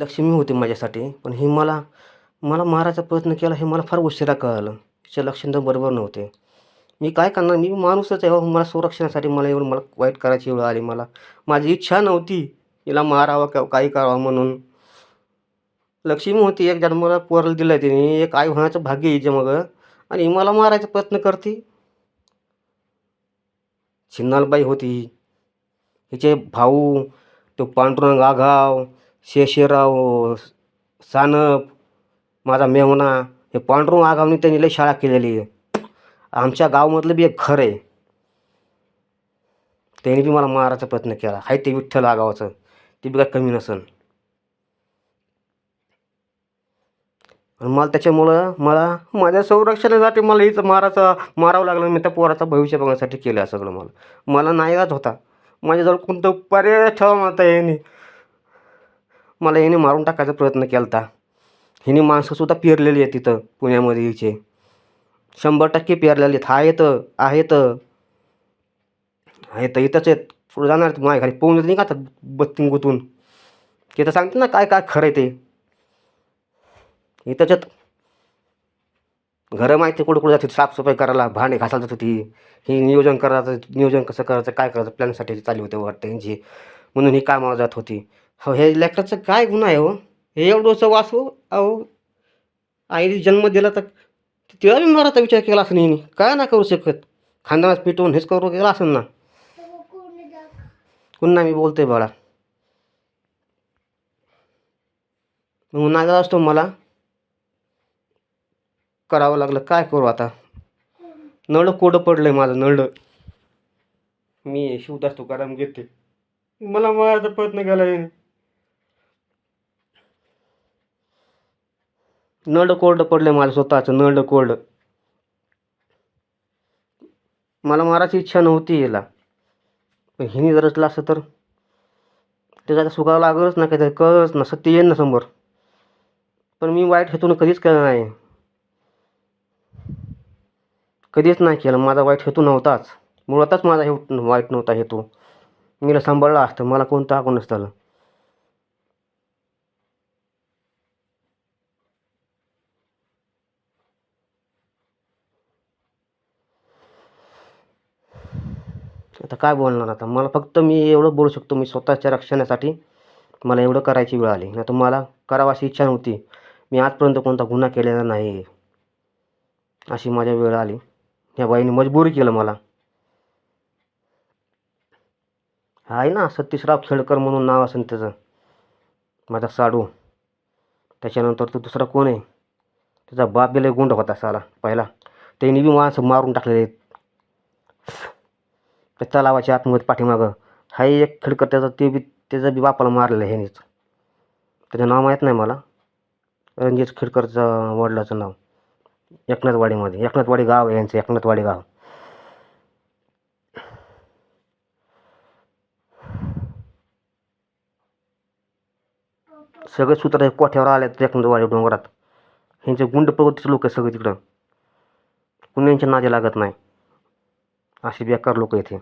लक्ष्मी होती माझ्यासाठी पण हे मला मला मारायचा प्रयत्न केला हे मला फार उशिरा कळालं. तिचे लक्षण तर बरोबर नव्हते. मी काय करणार? मी माणूसच आहे हो. मला संरक्षणासाठी मला एवढं मला वाईट करायची वेळ आली मला. माझी इच्छा नव्हती. हिला मारावं का काही करावं म्हणून. लक्ष्मी होती. एक जन्माला पोरला दिलं तिने. एक आई होण्याचं भाग्य हिचे मग. आणि मला मारायचा प्रयत्न करते. छिन्नालबाई होती. हिचे भाऊ तो पांडुरंग आघाव शेषराव सानप माझा मेवना हे पांडुरंग आगावनी त्यांनी लई शाळा केलेली आहे. आमच्या गावामधलं बी एक घर आहे. त्यांनी बी मला मारायचा प्रयत्न केला. हाय ते विठ्ठल आगावाचं. ते बी काय कमी नसन. आणि मला त्याच्यामुळं मला माझ्या संरक्षणासाठी मला हिचं मारायचं मारावं लागलं. मी त्या पोराचं भविष्य बघण्यासाठी केलं सगळं मला. मला नाईलाज होता. माझ्याजवळ कोणतं पर्याय ठेवा म्हणता येणे मला याने मारून टाकायचा प्रयत्न केला होता हिने माणसंसुद्धा पेरलेली आहे तिथं पुण्यामध्ये हिचे. शंभर टक्के पेरलेले आहेत. आहेत आहे तर इथंच आहेत. पुढे जाणार माझ्या घरी पोहून नाही का आता बत्तीन गुतून? ते तर सांगते ना काय काय खरं आहे ते. इथंच आहेत. घरं माहिती कुठं कुठं जाते साफसफाई करायला भांडे घासायला जात होती ही नियोजन करायचं नियोजन कसं करायचं काय करायचं प्लॅनसाठी चालू होते वाटतं यांची. म्हणून ही कामाला जात होती. हो हे लेकराचं काय गुन्हा आहे हो? हे एवढंसं वाचू अहो आईने जन्म दिला तर तिला बी मारायचा विचार केला असं नाही. काय ना करू शकत? खानदानात पिटवून हेच करू केला असं ना. पुन्हा मी बोलते बाळा. मग नागा असतो मला. करावं लागलं काय करू आता? नळ कोडं पडलंय माझं नळ. मी शिवदास तुकाराम घेते मला मारायचा प्रयत्न केला नळ कोरडं पडलं मला स्वतःचं नळ कोरडं. मला मारायची इच्छा नव्हती याला. पण हिने जर असलं असतं तर त्याचा आता सुखावं लागलच ना काहीतरी कळच ना सत्य येईन ना समोर. पण मी वाईट हेतून कधीच केलं नाही. कधीच नाही केलं माझा वाईट हेतू नव्हताच. मुळातच माझा हे वाईट नव्हता हेतू. मीला सांभाळला असतं मला कोणतं आकून नसतं आता काय बोलणार आता? मला फक्त मी एवढं बोलू शकतो मी स्वतःच्या रक्षणासाठी मला एवढं करायची वेळ आली. नाही तर मला करावं अशी इच्छा नव्हती. मी आजपर्यंत कोणता गुन्हा केलेला नाही. अशी माझ्या वेळ आली. या बाईने मजबूर केलं मला. आहे ना सतीशराव खेडकर म्हणून नाव असेल त्याचं. माझा साडू. त्याच्यानंतर तो दुसरा कोण आहे? त्याचा बाप गेला गुंड होता साला पहिला. त्यांनी बी माणसं मारून टाकलेले आहेत. त्या तलावाच्या आतमध्ये पाठीमागं. हाही एक खेडकर त्याचा ते बी त्याचा बी बापाला मारलेलं आहे ह्यानेच. त्याचं नाव माहीत नाही मला. रणजित खेडकरचं वडिलाचं नाव. एकनाथवाडीमध्ये. एकनाथवाडी गाव आहे यांचं एकनाथवाडी गाव. सगळे सूत्र हे कोठ्यावर आले एकनाथवाडी डोंगरात. ह्यांचे गुंड प्रवृत्तीचे लोक आहे सगळे तिकडं. कुणी यांच्या नादी लागत नाही. असे बेकार लोक येते